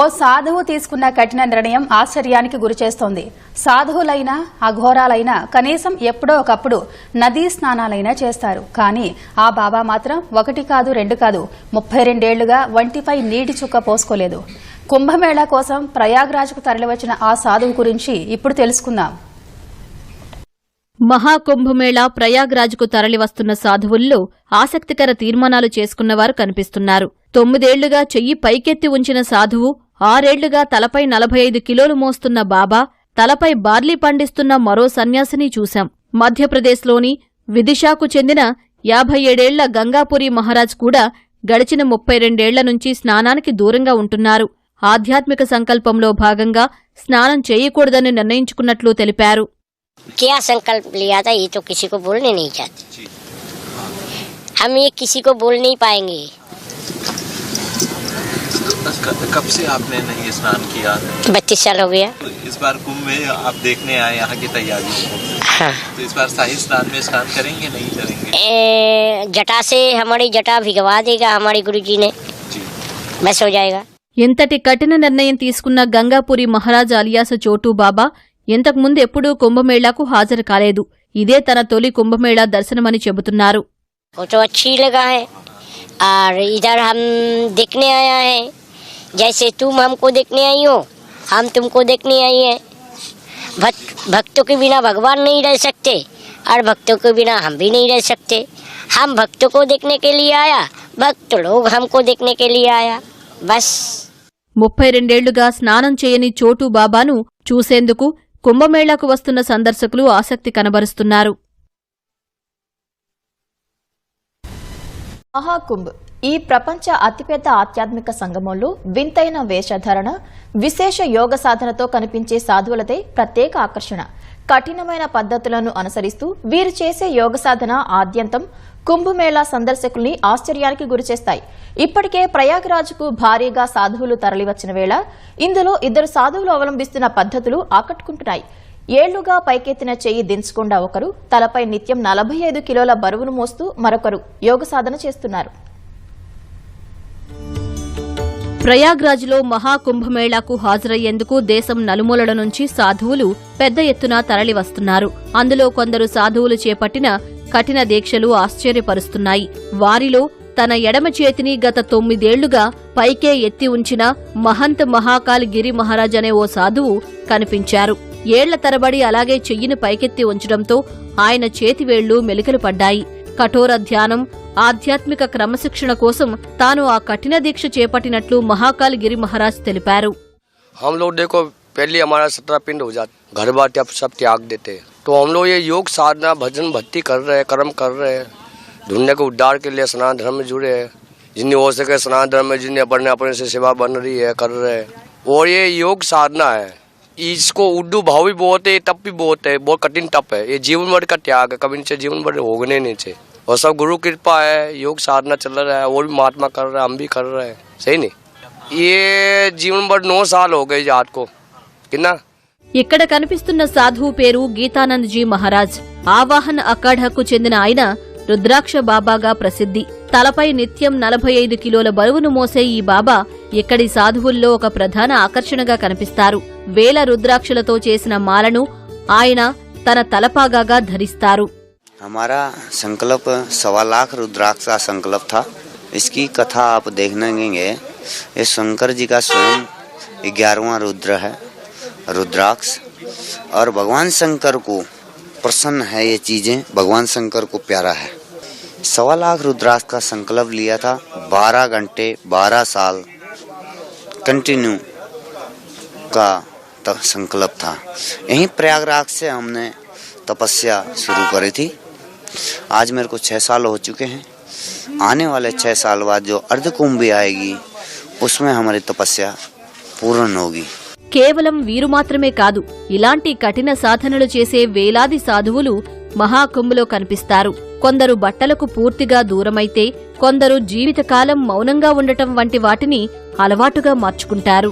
ఓ సాధువు తీసుకున్న కఠిన నిర్ణయం ఆశ్చర్యానికి గురిచేస్తోంది. సాధువులైనా అఘోరాలైనా కనీసం ఎప్పుడో ఒకప్పుడు నదీ స్నానాలైనా చేస్తారు. కానీ ఆ బాబా మాత్రం ఒకటి కాదు రెండు కాదు ముప్పై రెండేళ్ళుగా వంటిపై నీటి చుక్క పోసుకోలేదు. కుంభమేళా కోసం ప్రయాగ్రాజ్కు తరలివచ్చిన ఆ సాధువు గురించి ఇప్పుడు తెలుసుకుందాం. మహాకుంభమేళా ప్రయాగ్రాజ్కు తరలివస్తున్న సాధువుల్లో ఆసక్తికర తీర్మానాలు చేసుకున్నవారు కనిపిస్తున్నారు. తొమ్మిదేళ్ళుగా చెయ్యి పైకెత్తి ఉంచిన సాధువు ఆరేళ్లుగా తలపై నలభై ఐదు కిలోలు మోస్తున్న బాబా తలపై బార్లీ పండిస్తున్న మరో సన్యాసిని చూశాం మధ్యప్రదేశ్లోని విదిశాకు చెందిన యాభై ఏడేళ్ల గంగాపురి మహారాజ్ కూడా గడిచిన ముప్పై రెండేళ్ల నుంచి స్నానానికి దూరంగా ఉంటున్నారు ఆధ్యాత్మిక సంకల్పంలో భాగంగా స్నానం చేయకూడదని నిర్ణయించుకున్నట్లు తెలిపారు क्या संकल्प लिया था ये तो किसी को बोलने नहीं चाहते हम ये किसी को बोल नहीं पाएंगे क- कब से आपने नहीं स्नान किया बत्तीस साल हो गया इस बार कुंभ में आप देखने आए यहाँ की तैयारियों को हाँ तो इस बार शाही स्नान में स्नान करेंगे नहीं करेंगे ए, जटा से हमारी जटा भिगवा देगा हमारे गुरु जी ने जी बस हो जाएगा ఇంతటి కఠిన నిర్ణయం తీసుకున్న గంగాపురి మహారాజ్ అలియాస చోటు బాబా ఇంతకుముందు ఎప్పుడూ కుంభమేళాకు హాజరు కాలేదు ఇదే తన తొలి కుంభమేళా దర్శనమని చెబుతున్నారు वो तो अच्छी लगा है और इधर हम देखने आया है जैसे तुम हमको देखने आई हो हम तुमको देखने आई हैं भक्त भक्तों के बिना भगवान नहीं रह सकते और भक्तों के बिना हम भी नहीं रह सकते हम भक्तों को देखने के लिए आया भक्त लोग हमको देखने के लिए आया बस ముప్పై రెండేళ్లుగా స్నానం చేయని చోటు బాబాను చూసేందుకు కుంభమేళాకు వస్తున్న సందర్శకులు ఆసక్తి కనబరుస్తున్నారు మహాకుంభ్. ఈ ప్రపంచ అతిపెద్ద ఆధ్యాత్మిక సంగమంలో వింతైన వేషధరణ విశేష యోగ సాధనతో కనిపించే సాధువులదే ప్రత్యేక ఆకర్షణ. కఠినమైన పద్ధతులను అనుసరిస్తూ వీరు చేసే యోగ సాధన ఆద్యంతం కుంభమేళా సందర్శకుల్ని ఆశ్చర్యానికి గురిచేస్తాయి. ఇప్పటికే ప్రయాగ్రాజ్కు భారీగా సాధువులు తరలివచ్చిన వేళ ఇందులో ఇద్దరు సాధువులు అవలంబిస్తున్న పద్ధతులు ఆకట్టుకుంటున్నాయి. ఏళ్ళుగా పైకెత్తిన చెయ్యి దించకుండా ఒకరు తలపై నిత్యం నలభై ఐదు కిలోల బరువును మోస్తూ మరొకరు యోగ సాధన చేస్తున్నారు. ప్రయాగ్రాజ్లో మహాకుంభమేళాకు హాజరయ్యేందుకు దేశం నలుమూలల నుంచి సాధువులు పెద్ద ఎత్తున తరలివస్తున్నారు. అందులో కొందరు సాధువులు చేపట్టిన కఠిన దీక్షలు ఆశ్చర్యపరుస్తున్నాయి. వారిలో తన ఎడమ చేతిని గత తొమ్మిదేళ్ళుగా పైకే ఎత్తి ఉంచిన మహంత్ మహాకాల్ గిరి మహారాజ్ అనే ఓ సాధువు కనిపించారు. ఏళ్ల తరబడి అలాగే చెయ్యిని పైకెత్తి ఉంచడంతో ఆయన చేతివేళ్లు మెలికలు పడ్డాయి కఠోర ధ్యానం ఆధ్యాత్మిక క్రమశిక్షణ కోసం తాను ఆ కఠిన దీక్ష చేపట్టినట్లు మహాకాల్ గిరి మహారాజ్ తెలిపారు हम लोग देखो पहले हमारा सत्रह पिंड हो जाता घर बार अब सब त्याग देते हैं। तो हम लोग ये योग साधना भजन भक्ति कर रहे हैं कर्म कर रहे हैं दुनिया के उद्धार के लिए स्नान धर्म में जुड़े हैं जिन्हें हो सके स्नान धर्म में जिन्हें अपने अपने से सेवा बन रही है कर रहे हैं और ये योग साधना है इसको उर्दू भाव भी बहुत है तप भी बहुत है बहुत कठिन तप है ये जीवन भर का त्याग है कभी इनसे जीवन भर होगने नहीं चाहिए और सब गुरु कृपा है योग साधना चल रहा है और भी महात्मा कर रहे हैं हम भी कर रहे हैं सही नहीं ये जीवन भर नौ साल हो गए जात को कितना ఇక్కడ కనిపిస్తున్న సాధువు పేరు గీతానంద్ జీ మహారాజ్ ఆవాహన్ అఖాడాకు చెందిన ఆయన రుద్రాక్ష బాబాగా ప్రసిద్ధి తలపై నిత్యం నలభై ఐదు కిలోల బరువును మోసే ఈ బాబా ఇక్కడి సాధువుల్లో ఒక ప్రధాన ఆకర్షణగా కనిపిస్తారు వేల రుద్రాక్షలతో చేసిన మాలను ఆయన తన తలపాగాగా ధరిస్తారు हमारा संकल्प सवा लाख रुद्राक्ष का संकल्प था इसकी कथा आप देखने गेंगे ये शंकर जी का स्वयं ग्यारहवा रुद्र है रुद्राक्ष और भगवान शंकर को प्रसन्न है ये चीजें भगवान शंकर को प्यारा है सवा लाख रुद्राक्ष का संकल्प लिया था बारह घंटे बारह साल कंटिन्यू का त- संकल्प था यहीं प्रयागराज से हमने तपस्या शुरू करी थी आज मेरे को छः साल हो चुके हैं आने वाले छः साल बाद जो अर्ध कुंभ भी आएगी उसमें हमारी तपस्या पूर्ण होगी కేవలం వీరు మాత్రమే కాదు ఇలాంటి కఠిన సాధనలు చేసే వేలాది సాధువులు మహాకుంభలో కనిపిస్తారు కొందరు బట్టలకు పూర్తిగా దూరమైతే కొందరు జీవితకాలం మౌనంగా ఉండటం వంటి వాటిని అలవాటుగా మార్చుకుంటారు